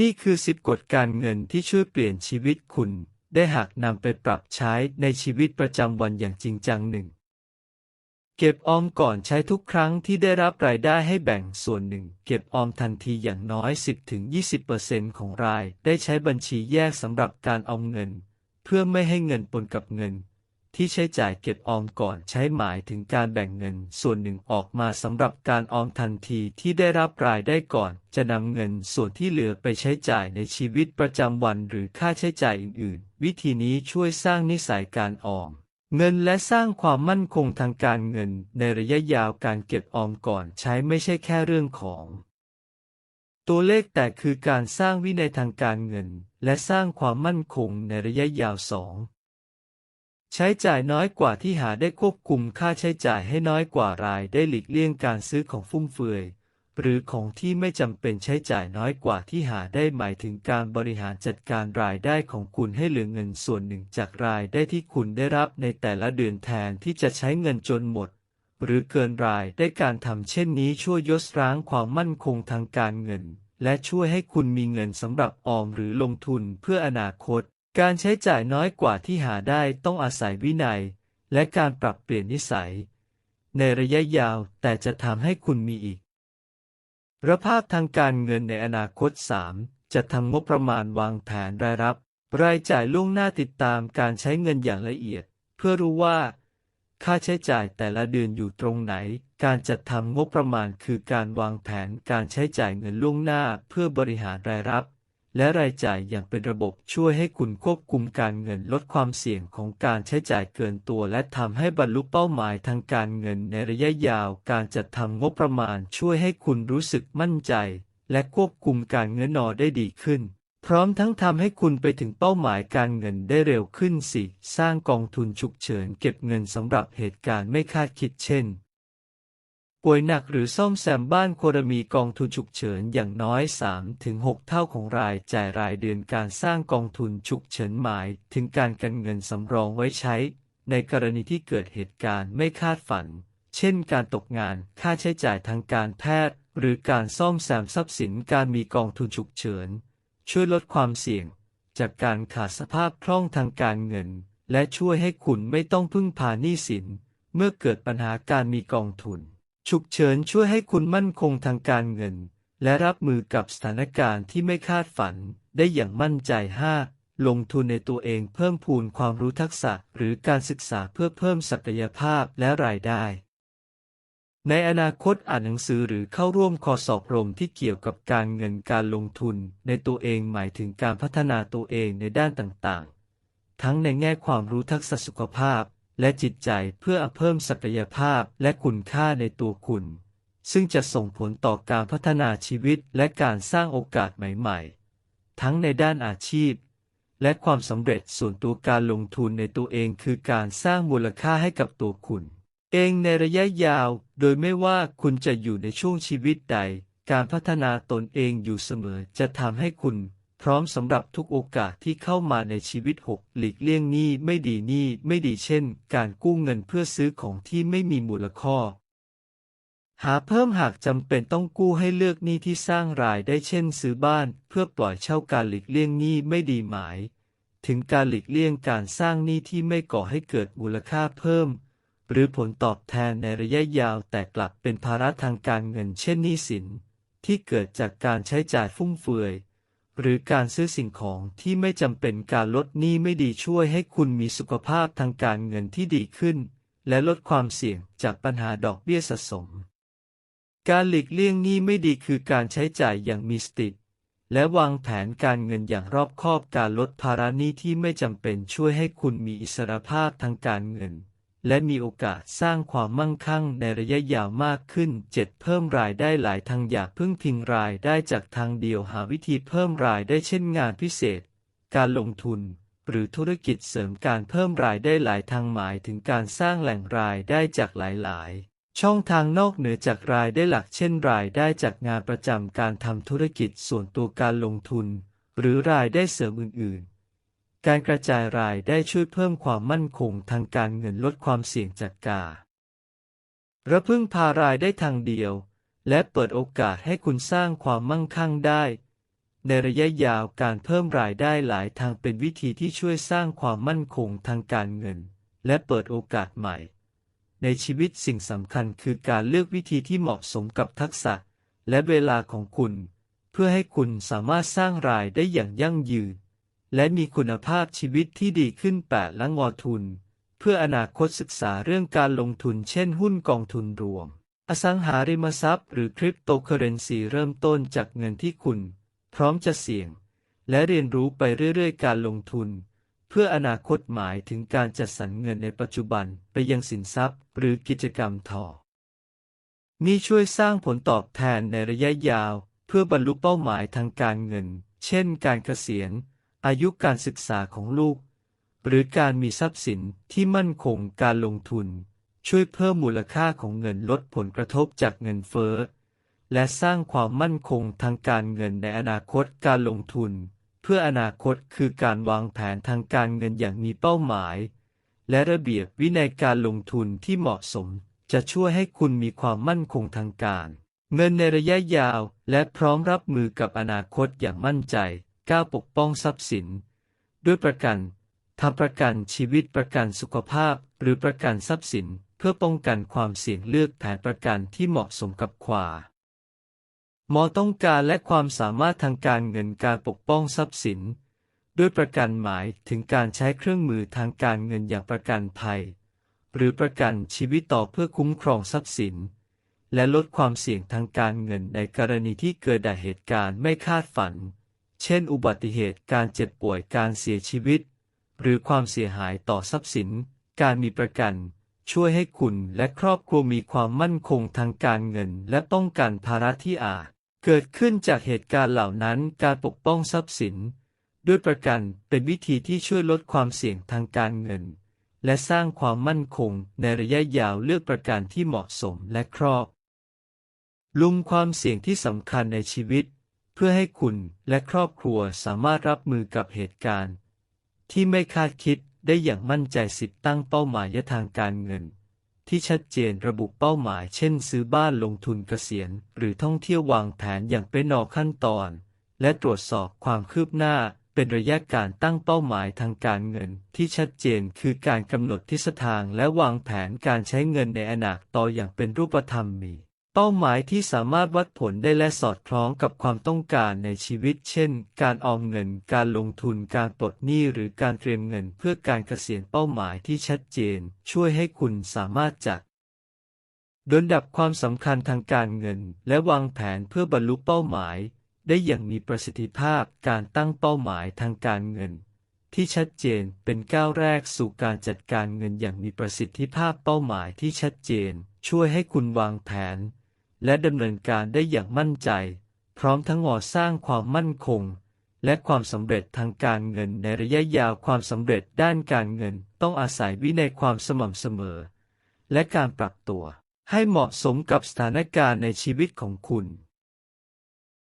นี่คือสิบกฎการเงินที่ช่วยเปลี่ยนชีวิตคุณ ได้หากนำไปปรับใช้ในชีวิตประจำวันอย่างจริงจังหนึ่ง เก็บออมก่อนใช้ทุกครั้งที่ได้รับรายได้ให้แบ่งส่วนหนึ่ง เก็บออมทันทีอย่างน้อย 10-20%ของราย ได้ใช้บัญชีแยกสำหรับการออมเงิน เพื่อไม่ให้เงินปนกับเงิน ที่ใช้จ่ายเก็บออมก่อนใช้หมายถึงการแบ่งเงินส่วนหนึ่งออกมาสำหรับการออมทันทีที่ได้รับรายได้ก่อน จะนำเงินส่วนที่เหลือไปใช้จ่ายในชีวิตประจำวันหรือค่าใช้จ่ายอื่นๆ วิธีนี้ช่วยสร้างนิสัยการออมเงินและสร้างความมั่นคงทางการเงินในระยะยาวการเก็บออมก่อนใช้ไม่ใช่แค่เรื่องของ ตัวเลขแต่คือการสร้างวินัยทางการเงิน และสร้างความมั่นคงในระยะยาวสอง ใช้จ่ายน้อยกว่าที่หาได้ควบคุมค่าใช้จ่ายให้น้อยกว่ารายได้หลีกเลี่ยงการซื้อของฟุ่มเฟือย หรือของที่ไม่จำเป็นใช้จ่ายน้อยกว่าที่หาได้หมายถึงการบริหารจัดการรายได้ของคุณให้เหลือเงินส่วนหนึ่งจากรายได้ที่คุณได้รับในแต่ละเดือนแทนที่จะใช้เงินจนหมด หรือเกินรายได้การทำเช่นนี้ช่วยยศร้างความมั่นคงทางการเงิน และช่วยให้คุณมีเงินสำหรับออมหรือลงทุนเพื่ออนาคต การใช้จ่ายน้อยกว่าที่หาได้ต้องอาศัยวินัย และการปรับเปลี่ยนนิสัย ในระยะยาวแต่จะทำให้คุณมีอีกระภาพทางการเงินในอนาคต 3. จะทำงบประมาณวางแผนรายรับ รายจ่ายล่วงหน้าติดตามการใช้เงินอย่างละเอียด เพื่อรู้ว่า ค่าใช้จ่ายแต่ละเดือนอยู่ตรงไหน การจัดทำงบประมาณคือการวางแผนการใช้จ่ายเงินล่วงหน้าเพื่อบริหารรายรับ และรายจ่ายอย่างเป็นระบบช่วยให้คุณควบคุมการเงินลดความเสี่ยงของการใช้จ่ายเกินตัว และทำให้บรรลุเป้าหมายทางการเงินในระยะยาว การจัดทำงบประมาณช่วยให้คุณรู้สึกมั่นใจ และควบคุมการเงินนอได้ดีขึ้น พร้อมทั้งทำให้คุณไปถึงเป้าหมายการเงินได้เร็วขึ้นสิ สร้างกองทุนฉุกเฉินเก็บเงินสำหรับเหตุการณ์ไม่คาดคิดเช่น ป่วยหนักหรือซ่อมแซมบ้านควรมีกองทุนฉุกเฉินอย่างน้อย 3-6 เท่าของรายจ่ายรายเดือนการสร้างกองทุนฉุกเฉินหมาย ถึงการกันเงินสำรองไว้ใช้ ในกรณีที่เกิดเหตุการณ์ไม่คาดฝัน เช่นการตกงานค่าใช้จ่ายทางการแพทย์ หรือการซ่อมแซมทรัพย์สินการมีกองทุนฉุกเฉิน ช่วยลดความเสี่ยง จากการขาดสภาพคล่องทางการเงิน และช่วยให้คุณไม่ต้องพึ่งพาหนี้สิน เมื่อเกิดปัญหาการมีกองทุน ฉุกเฉินช่วยให้คุณมั่นคงทางการเงิน และรับมือกับสถานการณ์ที่ไม่คาดฝันได้อย่างมั่นใจ 5. ลงทุนในตัวเองเพิ่มพูนความรู้ทักษะหรือการศึกษาเพื่อเพิ่มศักยภาพและรายได้ ในอนาคตอ่านหนังสือหรือเข้าร่วมคอสอบรมที่เกี่ยวกับการเงินการลงทุนในตัวเองหมายถึงการพัฒนาตัวเองในด้านต่างๆ ทั้งในแง่ความรู้ทักษะสุขภาพ และจิตใจเพื่อเพิ่มศักยภาพและคุณค่าในตัวคุณ ซึ่งจะส่งผลต่อการพัฒนาชีวิตและการสร้างโอกาสใหม่ ๆ ทั้งในด้านอาชีพ และความสำเร็จส่วนตัวการลงทุนในตัวเองคือการสร้างมูลค่าให้กับตัวคุณ เองในระยะยาว โดยไม่ว่าคุณจะอยู่ในช่วงชีวิตใด การพัฒนาตนเองอยู่เสมอจะทำให้คุณ พร้อมสำหรับทุกโอกาสที่เข้ามาในชีวิต 6 หลีกเลี่ยงหนี้ไม่ดีหนี้ไม่ดีเช่น การกู้เงินเพื่อซื้อของที่ไม่มีมูลค่าหาเพิ่มหากจำเป็นต้องกู้ให้เลือกหนี้ที่สร้างรายได้เช่น ซื้อบ้าน เพื่อปล่อยเช่าการหลีกเลี่ยงหนี้ไม่ดีหมาย ถึงการหลีกเลี่ยงการสร้างหนี้ที่ไม่ก่อให้เกิดมูลค่าเพิ่ม หรือผลตอบแทนในระยะยาวแต่กลับเป็นภาระทางการเงินเช่นหนี้สิน ที่เกิดจากการใช้จ่ายฟุ่มเฟือย หรือการซื้อสิ่งของที่ไม่จำเป็นการลดหนี้ไม่ดีช่วยให้คุณมีสุขภาพทางการเงินที่ดีขึ้น และลดความเสี่ยงจากปัญหาดอกเบี้ยสะสม การหลีกเลี่ยงหนี้ไม่ดีคือการใช้จ่ายอย่างมีสติ และวางแผนการเงินอย่างรอบคอบการลดภาระหนี้ที่ไม่จำเป็นช่วยให้คุณมีอิสรภาพทางการเงิน และมีโอกาสสร้างความมั่งคั่งในระยะยาวมากขึ้น 7. เพิ่มรายได้หลายทางอยากพึ่งพิงรายได้จากทางเดียวหาวิธีเพิ่มรายได้เช่นงานพิเศษ การลงทุน หรือธุรกิจเสริมการเพิ่มรายได้หลายทางหมายถึงการสร้างแหล่งรายได้จากหลาย ๆช่องทางนอกเหนือจากรายได้หลักเช่นรายได้จากงานประจำการทำธุรกิจส่วนตัวการลงทุน หรือรายได้เสริมอื่น ๆ การกระจายรายได้ช่วยเพิ่มความมั่นคงทางการเงินลดความเสี่ยงจากการะพึ่งพารายได้ทางเดียว และเปิดโอกาสให้คุณสร้างความมั่งคั่งได้ ในระยะยาวการเพิ่มรายได้หลายทางเป็นวิธีที่ช่วยสร้างความมั่นคงทางการเงิน และเปิดโอกาสใหม่ ในชีวิตสิ่งสำคัญคือการเลือกวิธีที่เหมาะสมกับทักษะ และเวลาของคุณ เพื่อให้คุณสามารถสร้างรายได้อย่างยั่งยืน และมีคุณภาพชีวิตที่ดีขึ้นแปดและงอทุน เพื่ออนาคตศึกษาเรื่องการลงทุนเช่นหุ้นกองทุนรวม อสังหาริมทรัพย์หรือคริปโตเคอเรนซีเริ่มต้นจากเงินที่คุณ พร้อมจะเสี่ยง และเรียนรู้ไปเรื่อยๆ การลงทุน เพื่ออนาคตหมายถึงการจัดสรรเงินในปัจจุบันไปยังสินทรัพย์ หรือกิจกรรมทอนี่ช่วยสร้างผลตอบแทนในระยะยาว เพื่อบรรลุเป้าหมายทางการเงิน เช่น การเกษียณ อายุการศึกษาของลูก หรือการมีทรัพย์สินที่มั่นคงการลงทุน ช่วยเพิ่มมูลค่าของเงินลดผลกระทบจากเงินเฟ้อ และสร้างความมั่นคงทางการเงินในอนาคตการลงทุน เพื่ออนาคตคือการวางแผนทางการเงินอย่างมีเป้าหมาย และระเบียบวินัยการลงทุนที่เหมาะสม จะช่วยให้คุณมีความมั่นคงทางการ เงินในระยะยาวและพร้อมรับมือกับอนาคตอย่างมั่นใจ ก้าปกป้องทรัพย์สิน ด้วยประกันทำประกันชีวิตประกันสุขภาพ หรือประกันทรัพย์สิน เพื่อป้องกันความเสี่ยงเลือกแผนประกันที่เหมาะสมกับความหมอต้องการและความสามารถทางการเงินการปกป้องทรัพย์สิน ด้วยประกันหมายถึงการใช้เครื่องมือทางการเงินอย่างประกันภัย หรือประกันชีวิตต่อเพื่อคุ้มครองทรัพย์สิน และลดความเสี่ยงทางการเงินในกรณีที่เกิดเหตุการณ์ไม่คาดฝัน เช่น อุบัติเหตุ การเจ็บป่วย การเสียชีวิต หรือความเสียหายต่อทรัพย์สิน การมีประกัน ช่วยให้คุณและครอบครัวมีความมั่นคงทางการเงิน และป้องกันภาระที่อาจ เกิดขึ้นจากเหตุการณ์เหล่านั้น การปกป้องทรัพย์สิน ด้วยประกันเป็นวิธีที่ช่วยลดความเสี่ยงทางการเงิน และสร้างความมั่นคงในระยะยาวเลือกประกันที่เหมาะสมและครอบลุมความเสี่ยงที่สำคัญในชีวิต เพื่อให้คุณและครอบครัวสามารถรับมือกับเหตุการณ์ ที่ไม่คาดคิดได้อย่างมั่นใจสิทธิตั้งเป้าหมายทางการเงิน ที่ชัดเจนระบุเป้าหมายเช่น ซื้อบ้านลงทุนเกษียณ หรือท่องเที่ยววางแผนอย่างเป็นนอขั้นตอน และตรวจสอบความคืบหน้าเป็นระยะการตั้งเป้าหมายทางการเงินที่ชัดเจนคือการกำหนดทิศทางและวางแผนการใช้เงินในอนาคตต่ออย่างเป็นรูปธรรมมี เป้าหมายที่สามารถวัดผลได้และสอดคล้องกับความต้องการในชีวิต เช่น การออมเงิน การลงทุน การปลดหนี้ หรือการเตรียมเงินเพื่อการเกษียณเป้าหมายที่ชัดเจน ช่วยให้คุณสามารถจัดลำดับความสำคัญทางการเงิน และวางแผนเพื่อบรรลุเป้าหมาย ได้อย่างมีประสิทธิภาพ การตั้งเป้าหมายทางการเงิน ที่ชัดเจนเป็นก้าวแรกสู่การจัดการเงินอย่างมีประสิทธิภาพเป้าหมายที่ชัดเจน ช่วยให้คุณวางแผน และดำเนินการได้อย่างมั่นใจ พร้อมทั้งงอสร้างความมั่นคง และความสำเร็จทางการเงินในระยะยาวความสำเร็จด้านการเงินต้องอาศัยวินัยความสม่ำเสมอ และการปรับตัว ให้เหมาะสมกับสถานการณ์ในชีวิตของคุณ